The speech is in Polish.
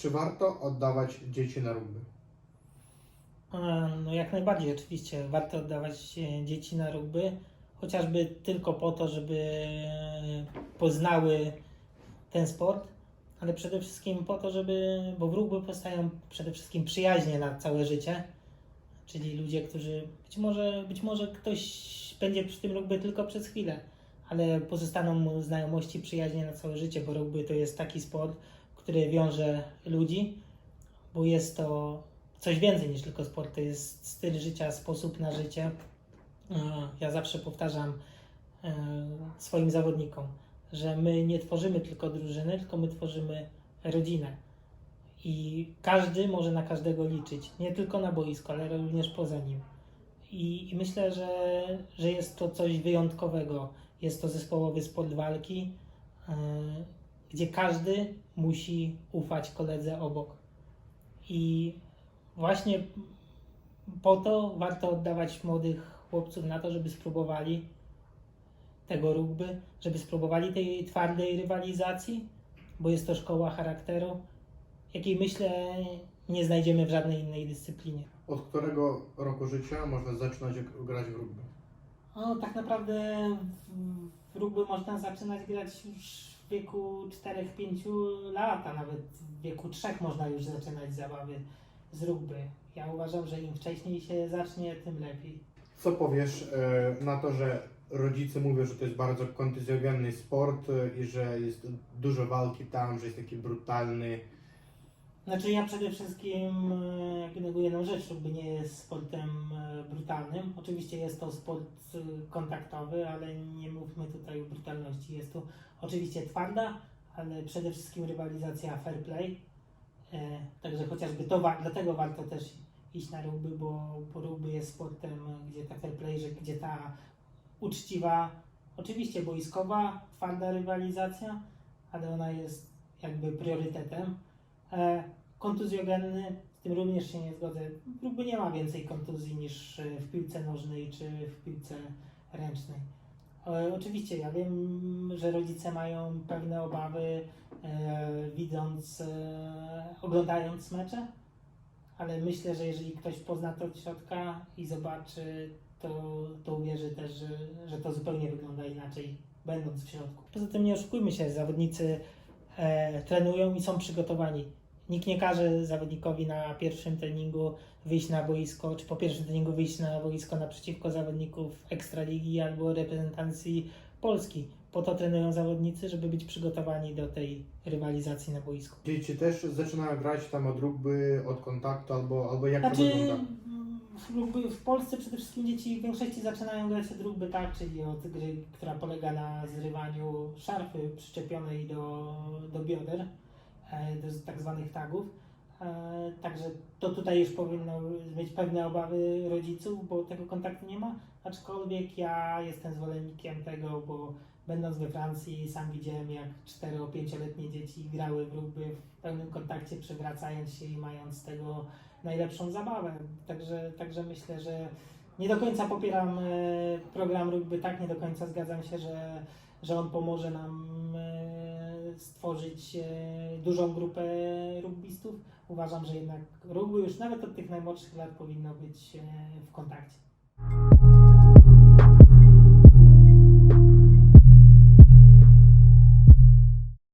Czy warto oddawać dzieci na rugby? E, No jak najbardziej oczywiście warto oddawać e, dzieci na rugby, chociażby tylko po to, żeby poznały ten sport, ale przede wszystkim po to, żeby, bo w rugby powstają przede wszystkim przyjaźnie na całe życie, czyli ludzie, którzy być może, być może ktoś będzie przy tym rugby tylko przez chwilę, ale pozostaną mu znajomości, przyjaźnie na całe życie, bo rugby to jest taki sport, który wiąże ludzi, bo jest to coś więcej niż tylko sport, to jest styl życia, sposób na życie. E, Ja zawsze powtarzam e, swoim zawodnikom, że my nie tworzymy tylko drużyny, tylko my tworzymy rodzinę. I każdy może na każdego liczyć, nie tylko na boisku, ale również poza nim. I, i myślę, że, że jest to coś wyjątkowego. Jest to zespołowy sport walki, e, gdzie każdy musi ufać koledze obok. I właśnie po to warto oddawać młodych chłopców na to, żeby spróbowali tego rugby, żeby spróbowali tej twardej rywalizacji, bo jest to szkoła charakteru, jakiej myślę nie znajdziemy w żadnej innej dyscyplinie. Od którego roku życia można zaczynać grać w rugby? No, tak naprawdę w, rugby można zaczynać grać już w wieku 4-5 lat, a nawet w wieku 3 można już zaczynać zabawy z rugby. Ja uważam, że im wcześniej się zacznie, tym lepiej. Co powiesz e, na to, że rodzice mówią, że to jest bardzo kontuzjogenny sport e, i że jest dużo walki tam, że jest taki brutalny? Znaczy ja przede wszystkim e, jakby jedną rzecz, rugby nie jest sportem e, brutalnym. Oczywiście jest to sport e, kontaktowy, ale nie mówmy tutaj o brutalności. Jest to oczywiście twarda, ale przede wszystkim rywalizacja fair play. E, Także chociażby to, dlatego warto też iść na rugby, bo, bo rugby jest sportem, gdzie ta fair play, gdzie ta uczciwa, oczywiście boiskowa, twarda rywalizacja, ale ona jest jakby priorytetem. Kontuzjogenny, z tym również się nie zgodzę. Rugby nie ma więcej kontuzji niż e, w piłce nożnej czy w piłce ręcznej. E, oczywiście ja wiem, że rodzice mają pewne obawy e, widząc, oglądając mecze, ale myślę, że jeżeli ktoś pozna to od środka i zobaczy, to, to uwierzy też, że, że to zupełnie wygląda inaczej, będąc w środku. Poza tym nie oszukujmy się, zawodnicy e, trenują i są przygotowani. Nikt nie każe zawodnikowi na pierwszym treningu wyjść na boisko, czy po pierwszym treningu wyjść na boisko naprzeciwko zawodników Ekstraligi albo reprezentacji Polski. Po to trenują zawodnicy, żeby być przygotowani do tej rywalizacji na boisku. Dzieci też zaczynają grać tam od rugby, od kontaktu, albo, albo jak to Znaczy, wygląda? mm, w, rugby, w Polsce przede wszystkim dzieci w większości zaczynają grać od rugby tak, czyli od gry, która polega na zrywaniu szarfy przyczepionej do, do bioder, do tak zwanych tagów. E, Także to tutaj już powinno mieć pewne obawy rodziców, bo tego kontaktu nie ma. Aczkolwiek ja jestem zwolennikiem tego, bo będąc we Francji sam widziałem jak 4-5-letnie dzieci grały w rugby w pełnym kontakcie, przewracając się i mając tego najlepszą zabawę. Także, także myślę, że nie do końca popieram e, program rugby, tak, nie do końca zgadzam się, że, że on pomoże nam stworzyć e, dużą grupę rugbystów. Uważam, że jednak rugby już nawet od tych najmłodszych lat powinno być e, w kontakcie.